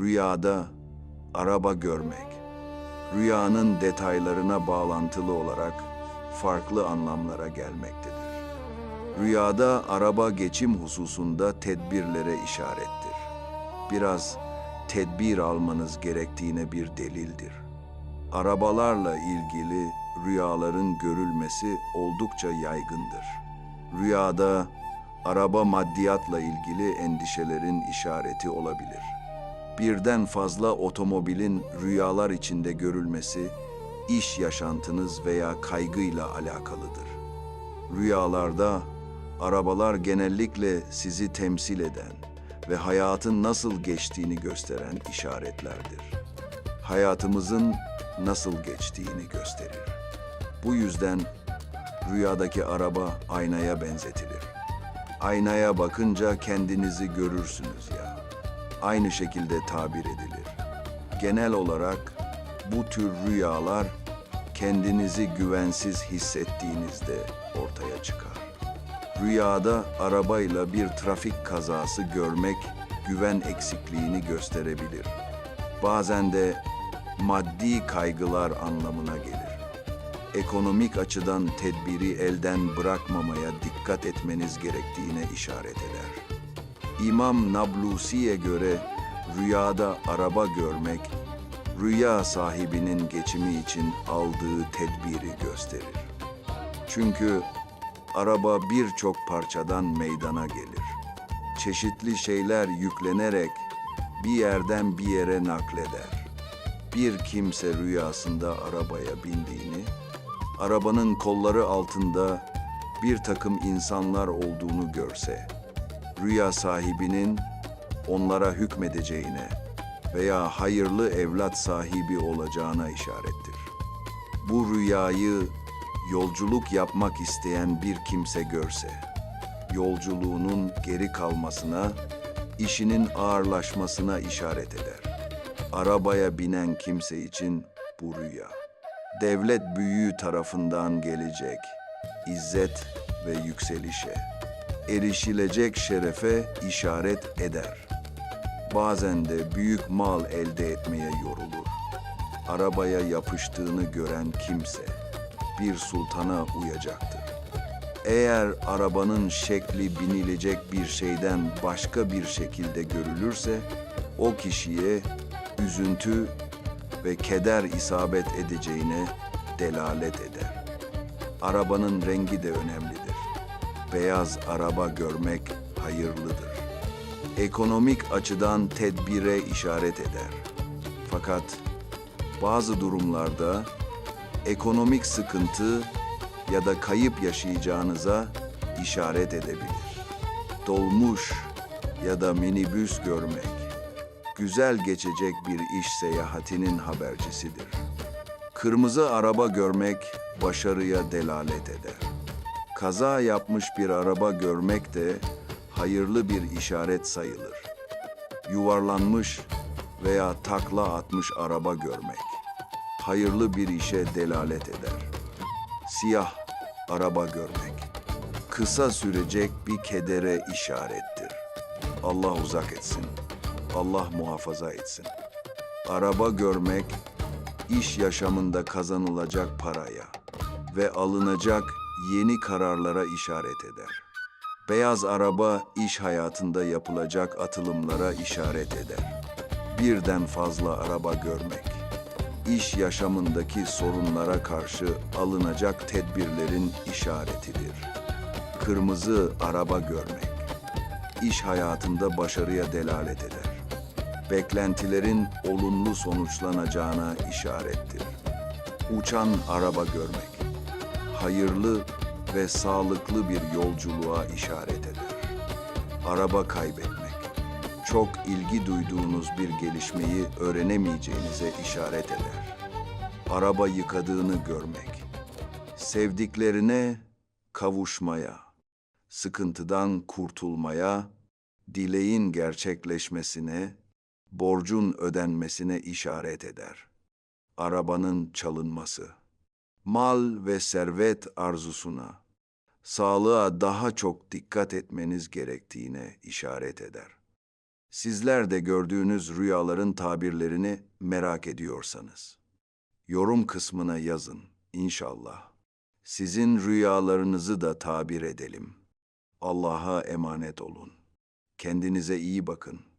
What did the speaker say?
Rüyada araba görmek, rüyanın detaylarına bağlantılı olarak farklı anlamlara gelmektedir. Rüyada araba geçim hususunda tedbirlere işarettir. Biraz tedbir almanız gerektiğine bir delildir. Arabalarla ilgili rüyaların görülmesi oldukça yaygındır. Rüyada araba maddiyatla ilgili endişelerin işareti olabilir. Birden fazla otomobilin rüyalar içinde görülmesi iş yaşantınız veya kaygıyla alakalıdır. Rüyalarda arabalar genellikle sizi temsil eden ve hayatın nasıl geçtiğini gösteren işaretlerdir. Hayatımızın nasıl geçtiğini gösterir. Bu yüzden rüyadaki araba aynaya benzetilir. Aynaya bakınca kendinizi görürsünüz ya. Aynı şekilde tabir edilir. Genel olarak bu tür rüyalar kendinizi güvensiz hissettiğinizde ortaya çıkar. Rüyada arabayla bir trafik kazası görmek güven eksikliğini gösterebilir. Bazen de maddi kaygılar anlamına gelir. Ekonomik açıdan tedbiri elden bırakmamaya dikkat etmeniz gerektiğine işaret eder. İmam Nablusi'ye göre rüyada araba görmek, rüya sahibinin geçimi için aldığı tedbiri gösterir. Çünkü araba birçok parçadan meydana gelir. Çeşitli şeyler yüklenerek bir yerden bir yere nakleder. Bir kimse rüyasında arabaya bindiğini, arabanın kolları altında bir takım insanlar olduğunu görse, rüya sahibinin onlara hükmedeceğine veya hayırlı evlat sahibi olacağına işarettir. Bu rüyayı yolculuk yapmak isteyen bir kimse görse, yolculuğunun geri kalmasına, işinin ağırlaşmasına işaret eder. Arabaya binen kimse için bu rüya. Devlet büyüğü tarafından gelecek izzet ve yükselişe, erişilecek şerefe işaret eder. Bazen de büyük mal elde etmeye yorulur. Arabaya yapıştığını gören kimse bir sultana uyacaktır. Eğer arabanın şekli binilecek bir şeyden başka bir şekilde görülürse, o kişiye üzüntü ve keder isabet edeceğine delalet eder. Arabanın rengi de önemlidir. Beyaz araba görmek hayırlıdır. Ekonomik açıdan tedbire işaret eder. Fakat bazı durumlarda ekonomik sıkıntı ya da kayıp yaşayacağınıza işaret edebilir. Dolmuş ya da minibüs görmek, güzel geçecek bir iş seyahatinin habercisidir. Kırmızı araba görmek başarıya delalet eder. Kaza yapmış bir araba görmek de hayırlı bir işaret sayılır. Yuvarlanmış veya takla atmış araba görmek hayırlı bir işe delalet eder. Siyah araba görmek kısa sürecek bir kedere işarettir. Allah uzak etsin. Allah muhafaza etsin. Araba görmek iş yaşamında kazanılacak paraya ve alınacak yeni kararlara işaret eder. Beyaz araba iş hayatında yapılacak atılımlara işaret eder. Birden fazla araba görmek, iş yaşamındaki sorunlara karşı alınacak tedbirlerin işaretidir. Kırmızı araba görmek, iş hayatında başarıya delalet eder. Beklentilerin olumlu sonuçlanacağına işarettir. Uçan araba görmek, hayırlı ve sağlıklı bir yolculuğa işaret eder. Araba kaybetmek, çok ilgi duyduğunuz bir gelişmeyi öğrenemeyeceğinize işaret eder. Araba yıkadığını görmek, sevdiklerine kavuşmaya, sıkıntıdan kurtulmaya, dileğin gerçekleşmesine, borcun ödenmesine işaret eder. Arabanın çalınması mal ve servet arzusuna, sağlığa daha çok dikkat etmeniz gerektiğine işaret eder. Sizler de gördüğünüz rüyaların tabirlerini merak ediyorsanız yorum kısmına yazın inşallah. Sizin rüyalarınızı da tabir edelim. Allah'a emanet olun. Kendinize iyi bakın.